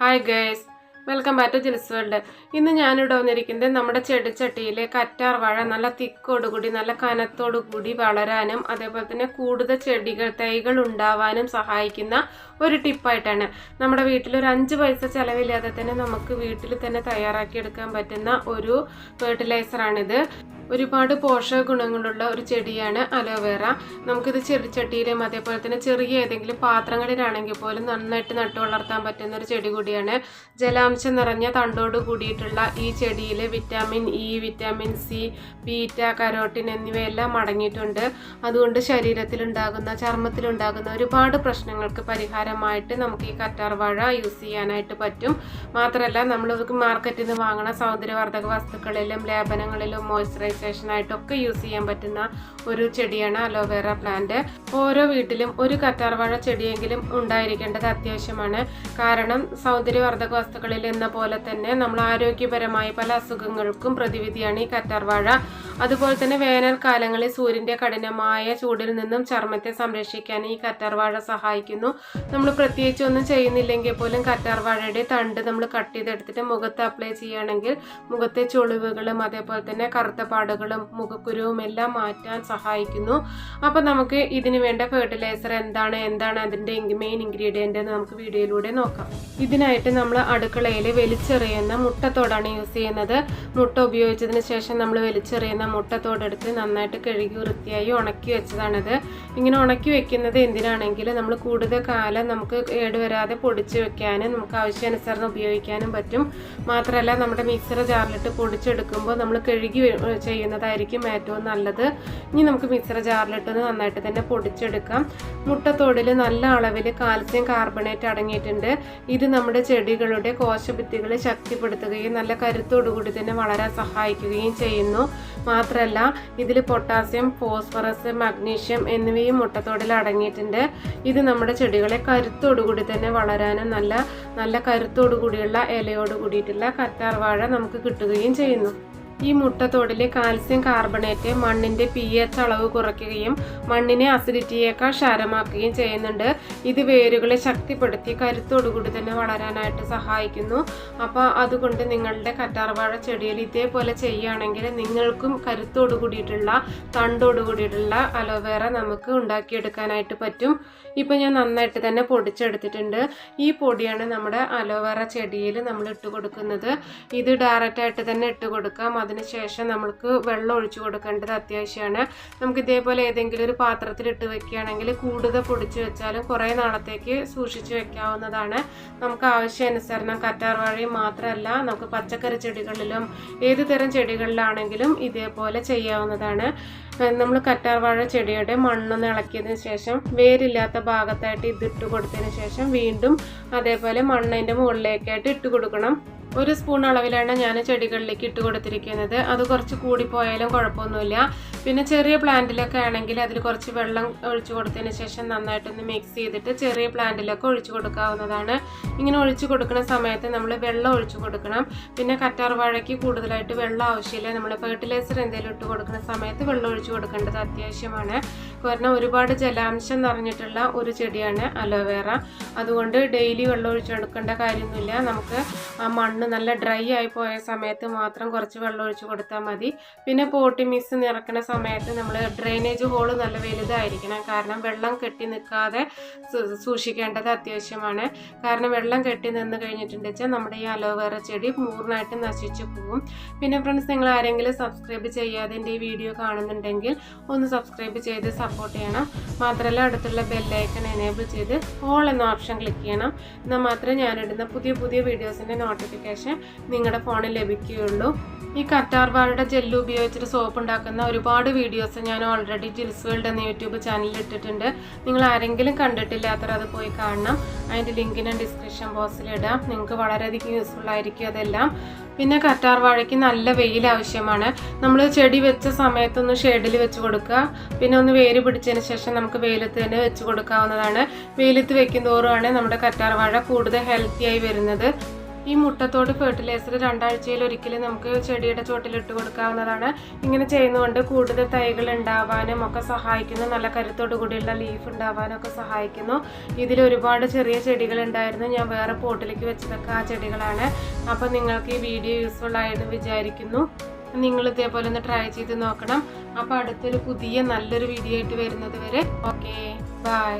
Hi guys welcome back to Jils world ഇന്ന് ഞാനിവിടെ വന്നിരിക്കുന്നത് നമ്മുടെ ചെടിച്ചട്ടിയിലെ കറ്റാർ വാഴ നല്ല തിക്കോടുകൂടി നല്ല കനത്തോടുകൂടി വളരാനും അതേപോലെ തന്നെ കൂടുതൽ ചെടികൾ തൈകൾ ഉണ്ടാവാനും സഹായിക്കുന്ന ഒരു ടിപ്പായിട്ടാണ്. നമ്മുടെ വീട്ടിൽ ഒരു അഞ്ച് പൈസ ചിലവില്ലാതെ തന്നെ നമുക്ക് വീട്ടിൽ തന്നെ തയ്യാറാക്കിയെടുക്കാൻ പറ്റുന്ന ഒരു ഫെർട്ടിലൈസറാണിത് ഒരുപാട് പോഷക ഗുണങ്ങളുള്ള ഒരു ചെടിയാണ് അലോവേറ നമുക്കിത് ചെടിച്ചട്ടിയിലും അതേപോലെ തന്നെ ചെറിയ ഏതെങ്കിലും പാത്രങ്ങളിലാണെങ്കിൽ പോലും നന്നായിട്ട് നട്ടു വളർത്താൻ പറ്റുന്ന ഒരു ചെടി കൂടിയാണ്. ജലാംശം നിറഞ്ഞ തണ്ടോട് കൂടിയിട്ടുള്ള ഈ ചെടിയിൽ vitamin E vitamin C beta carotene എന്നിവയെല്ലാം അടങ്ങിയിട്ടുണ്ട്. അതുകൊണ്ട് ശരീരത്തിലുണ്ടാകുന്ന ചർമ്മത്തിലുണ്ടാകുന്ന ഒരുപാട് പ്രശ്നങ്ങൾക്ക് പരിഹാരമായിട്ട് നമുക്ക് ഈ കറ്റാർവാഴ യൂസ് ചെയ്യാനായിട്ട് പറ്റും. മാത്രമല്ല നമ്മൾ മാർക്കറ്റിൽ നിന്ന് വാങ്ങുന്ന സൗന്ദര്യവർദ്ധക വസ്തുക്കളിലും ലേപനങ്ങളിലും മോയ്സ്ചറൈസേഷനായിട്ടൊക്കെ യൂസ് ചെയ്യാൻ പറ്റുന്ന ഒരു ചെടിയാണ് അലോവേറ പ്ലാന്റ്. ഓരോ വീട്ടിലും ഒരു കറ്റാർവാഴ ചെടിയെങ്കിലും ഉണ്ടായിരിക്കേണ്ടത് അത്യാവശ്യമാണ്. കാരണം സൗന്ദര്യവർദ്ധക വസ്തുക്കളിൽ എന്ന പോലെ തന്നെ നമ്മൾ ആരോഗ്യപരമായ പല അസുഖങ്ങൾക്കും പ്രതിവിധിയാണ് ഈ കറ്റാർവാഴ അതുപോലെ തന്നെ വേനൽക്കാലങ്ങളിൽ സൂര്യന്റെ കഠിനമായ ചൂടിൽ നിന്നും ചർമ്മത്തെ സംരക്ഷിക്കാൻ ഈ കറ്റാർവാഴ സഹായിക്കുന്നു. നമ്മൾ പ്രത്യേകിച്ച് ഒന്നും ചെയ്യുന്നില്ലെങ്കിൽ പോലും കറ്റാർവാഴയുടെ തണ്ട് നമ്മൾ കട്ട് ചെയ്തെടുത്തിട്ട് മുഖത്ത് അപ്ലൈ ചെയ്യുകയാണെങ്കിൽ മുഖത്തെ ചുളിവുകളും അതേപോലെ തന്നെ കറുത്ത പാടുകളും മുഖക്കുരുവും എല്ലാം മാറ്റാൻ സഹായിക്കുന്നു. അപ്പോൾ നമുക്ക് ഇതിന് വേണ്ട ഫെർട്ടിലൈസർ എന്താണ് എന്താണ് അതിന്റെ മെയിൻ ഇൻഗ്രീഡിയന്റ് എന്ന് നമുക്ക് വീഡിയോയിലൂടെ നോക്കാം. ഇതിനായിട്ട് നമ്മൾ അടുക്കളയിൽ വലിച്ചെറിയുന്ന മുട്ടത്തോടാണ് യൂസ് ചെയ്യുന്നത്. മുട്ട ഉപയോഗിച്ചതിന് ശേഷം നമ്മൾ വലിച്ചെറിയുന്ന മുട്ടത്തോടെടുത്ത് നന്നായിട്ട് കഴുകി വൃത്തിയായി ഉണക്കി വെച്ചതാണിത്. ഇങ്ങനെ ഉണക്കി വെക്കുന്നത് എന്തിനാണെങ്കിൽ നമ്മൾ കൂടുതൽ കാലം നമുക്ക് കേടുവരാതെ പൊടിച്ച് വെക്കാനും നമുക്ക് ആവശ്യാനുസരണം ഉപയോഗിക്കാനും പറ്റും. മാത്രമല്ല നമ്മുടെ മിക്സർ ജാറിലിട്ട് പൊടിച്ചെടുക്കുമ്പോൾ നമ്മൾ കഴുകി ചെയ്യുന്നതായിരിക്കും ഏറ്റവും നല്ലത്. ഇനി നമുക്ക് മിക്സർ ജാറിലിട്ട് നന്നായിട്ട് തന്നെ പൊടിച്ചെടുക്കാം. മുട്ടത്തോടിൽ നല്ല അളവിൽ കാൽസ്യം കാർബണേറ്റ് അടങ്ങിയിട്ടുണ്ട്. ഇത് നമ്മുടെ ചെടികളുടെ കോശഭിത്തികളെ ശക്തിപ്പെടുത്തുകയും നല്ല കരുത്തോടുകൂടി തന്നെ വളരാൻ സഹായിക്കുകയും ചെയ്യുന്നു. മാത്രമല്ല ഇതിൽ പൊട്ടാസ്യം ഫോസ്ഫറസ് മഗ്നീഷ്യം എന്നിവയും മുട്ടത്തോടിൽ അടങ്ങിയിട്ടുണ്ട്. ഇത് നമ്മുടെ ചെടികളെ കരുത്തോടുകൂടി തന്നെ വളരാനും നല്ല നല്ല കരുത്തോടുകൂടിയുള്ള ഇലയോട് കൂടിയിട്ടുള്ള കറ്റാർവാഴ നമുക്ക് കിട്ടുകയും ചെയ്യുന്നു. ഈ മുട്ടത്തോടിലെ കാൽസ്യം കാർബണേറ്റ് മണ്ണിന്റെ പി എച്ച് അളവ് കുറയ്ക്കുകയും മണ്ണിനെ അസിഡിറ്റിയേക്കാൾ ക്ഷാരമാക്കുകയും ചെയ്യുന്നുണ്ട്. ഇത് വേരുകളെ ശക്തിപ്പെടുത്തി കരുത്തോടുകൂടി തന്നെ വളരാനായിട്ട് സഹായിക്കുന്നു. അപ്പോൾ അതുകൊണ്ട് നിങ്ങളുടെ കറ്റാർവാഴ ചെടിയിൽ ഇതേപോലെ ചെയ്യുകയാണെങ്കിൽ നിങ്ങൾക്കും കരുത്തോടു കൂടിയിട്ടുള്ള തണ്ടോട് കൂടിയിട്ടുള്ള അലോവേറ നമുക്ക് ഉണ്ടാക്കിയെടുക്കാനായിട്ട് പറ്റും. ഇപ്പോൾ ഞാൻ നന്നായിട്ട് തന്നെ പൊടിച്ചെടുത്തിട്ടുണ്ട്. ഈ പൊടിയാണ് നമ്മുടെ അലോവേറ ചെടിയിൽ നമ്മൾ ഇട്ട് കൊടുക്കുന്നത് ഇത് ഡയറക്റ്റായിട്ട് തന്നെ ഇട്ട് കൊടുക്കാം അതിനുശേഷം നമുക്ക് വെള്ളം ഒഴിച്ചു കൊടുക്കേണ്ടത് അത്യാവശ്യമാണ്. നമുക്ക് ഇതേപോലെ ഏതെങ്കിലും ഒരു പാത്രത്തിൽ ഇട്ട് വെക്കുകയാണെങ്കിൽ കൂടുതൽ പൊടിച്ച് വെച്ചാലും കുറേ നാളത്തേക്ക് സൂക്ഷിച്ചു വെക്കാവുന്നതാണ്. നമുക്ക് ആവശ്യാനുസരണം കറ്റാർവാഴയും മാത്രമല്ല നമുക്ക് പച്ചക്കറി ചെടികളിലും ഏത് തരം ചെടികളിലാണെങ്കിലും ഇതേപോലെ ചെയ്യാവുന്നതാണ്. നമ്മൾ കറ്റാർവാഴ ചെടിയുടെ മണ്ണൊന്ന് ഇളക്കിയതിന് ശേഷം വേരില്ലാത്ത ഭാഗത്തായിട്ട് ഇതിട്ട് കൊടുത്തതിന് ശേഷം വീണ്ടും അതേപോലെ മണ്ണിന്റെ മുകളിലേക്കായിട്ട് ഇട്ട് കൊടുക്കണം. ഒരു സ്പൂൺ അളവിലാണ് ഞാൻ ചെടികളിലേക്ക് ഇട്ട് കൊടുത്തിരിക്കുന്നത്. അത് കുറച്ച് കൂടിപ്പോയാലും കുഴപ്പമൊന്നുമില്ല. പിന്നെ ചെറിയ പ്ലാന്റിലൊക്കെ ആണെങ്കിൽ അതിൽ കുറച്ച് വെള്ളം ഒഴിച്ചു കൊടുത്തതിന് ശേഷം നന്നായിട്ടൊന്ന് മിക്സ് ചെയ്തിട്ട് ചെറിയ പ്ലാന്റിലൊക്കെ ഒഴിച്ചു കൊടുക്കാവുന്നതാണ്. ഇങ്ങനെ ഒഴിച്ചു കൊടുക്കുന്ന സമയത്ത് നമ്മൾ വെള്ളം ഒഴിച്ചു കൊടുക്കണം. പിന്നെ കറ്റാർ വാഴയ്ക്ക് കൂടുതലായിട്ട് വെള്ളം ആവശ്യമില്ല. നമ്മൾ ഫെർട്ടിലൈസർ എന്തെങ്കിലും ഇട്ട് കൊടുക്കുന്ന സമയത്ത് വെള്ളം ഒഴിച്ചു കൊടുക്കേണ്ടത് അത്യാവശ്യമാണ്. കാരണം ഒരുപാട് ജലാംശം നിറഞ്ഞിട്ടുള്ള ഒരു ചെടിയാണ് അലോവേറ. അതുകൊണ്ട് ഡെയിലി വെള്ളം ഒഴിച്ചു കൊടുക്കേണ്ട കാര്യമൊന്നുമില്ല. നമുക്ക് ആ മണ്ണ് നല്ല ഡ്രൈ ആയി പോയ സമയത്ത് മാത്രം കുറച്ച് വെള്ളം ഒഴിച്ചു കൊടുത്താൽ മതി. പിന്നെ പോട്ടി മിസ് നിറക്കുന്ന സമയത്ത് നമ്മൾ ഡ്രെയിനേജ് ഹോൾ നല്ല വലുതായിരിക്കണം. കാരണം വെള്ളം കെട്ടി നിൽക്കാതെ സൂക്ഷിക്കേണ്ടത് അത്യാവശ്യമാണ്. കാരണം വെള്ളം കെട്ടി നിന്ന് കഴിഞ്ഞിട്ടുണ്ട് വെച്ചാൽ നമ്മുടെ ഈ അലോവേറ ചെടി പൂർണമായിട്ട് നശിച്ചു പോകും പിന്നെ ഫ്രണ്ട്സ് നിങ്ങൾ ആരെങ്കിലും സബ്സ്ക്രൈബ് ചെയ്യാതെ എന്റെ ഈ വീഡിയോ കാണുന്നുണ്ടെങ്കിൽ ഒന്ന് സബ്സ്ക്രൈബ് ചെയ്ത് സപ്പോർട്ട് ചെയ്യണം. മാത്രമല്ല അടുത്തുള്ള ബെല്ലൈക്കൺ എനേബിൾ ചെയ്ത് ഹോൾ എന്ന ഓപ്ഷൻ ക്ലിക്ക് ചെയ്യണം. എന്നാൽ മാത്രമേ ഞാനിടുന്ന പുതിയ പുതിയ വീഡിയോസിന്റെ നോട്ടിഫിക്കേഷൻ നിങ്ങളുടെ ഫോണിൽ ലഭിക്കുകയുള്ളൂ. ഈ കറ്റാർവാഴയുടെ ജെല്ല് ഉപയോഗിച്ചിട്ട് സോപ്പ് ഉണ്ടാക്കുന്ന ഒരുപാട് വീഡിയോസ് ഞാൻ ഓൾറെഡി ജിൽസ് വേൾഡ് എന്ന യൂട്യൂബ് ചാനലിൽ ഇട്ടിട്ടുണ്ട്. നിങ്ങൾ ആരെങ്കിലും കണ്ടിട്ടില്ലാത്തവർ അത് പോയി കാണണം. അതിന്റെ ലിങ്ക് ഞാൻ ഡിസ്ക്രിപ്ഷൻ ബോക്സിൽ ഇടാം. നിങ്ങൾക്ക് വളരെയധികം യൂസ്ഫുൾ ആയിരിക്കും അതെല്ലാം. പിന്നെ കറ്റാർ വാഴയ്ക്ക് നല്ല വെയിൽ ആവശ്യമാണ്. നമ്മൾ ചെടി വെച്ച സമയത്തൊന്ന് ഷെയ്ഡിൽ വെച്ച് കൊടുക്കുക. പിന്നെ ഒന്ന് വേര് പിടിച്ചതിന് ശേഷം നമുക്ക് വെയിലത്ത് തന്നെ വെച്ച് കൊടുക്കാവുന്നതാണ്. വെയിലത്ത് വെക്കും തോറുമാണ് നമ്മുടെ കറ്റാർ വാഴ കൂടുതൽ ഹെൽത്തി ആയി വരുന്നത്. ഈ മുട്ടത്തോട് ഫെർട്ടിലൈസർ രണ്ടാഴ്ചയിൽ ഒരിക്കലും നമുക്ക് ചെടിയുടെ ചോട്ടിൽ ഇട്ട് കൊടുക്കാവുന്നതാണ്. ഇങ്ങനെ ചെയ്യുന്നതുകൊണ്ട് കൂടുതൽ തൈകൾ ഉണ്ടാവാനും ഒക്കെ സഹായിക്കുന്നു. നല്ല കരുത്തോടു കൂടിയുള്ള ലീഫ് ഉണ്ടാവാനും ഒക്കെ സഹായിക്കുന്നു. ഇതിൽ ഒരുപാട് ചെറിയ ചെടികൾ ഉണ്ടായിരുന്നു. ഞാൻ വേറെ പോട്ടിലേക്ക് വെച്ചതൊക്കെ ആ ചെടികളാണ്. അപ്പോൾ നിങ്ങൾക്ക് ഈ വീഡിയോ യൂസ്ഫുൾ ആയെന്ന് വിചാരിക്കുന്നു. നിങ്ങൾ ഇതേപോലെ ഒന്ന് ട്രൈ ചെയ്ത് നോക്കണം. അപ്പോൾ അടുത്തൊരു പുതിയ നല്ലൊരു വീഡിയോ ആയിട്ട് വരുന്നത് വരെ. Okay bye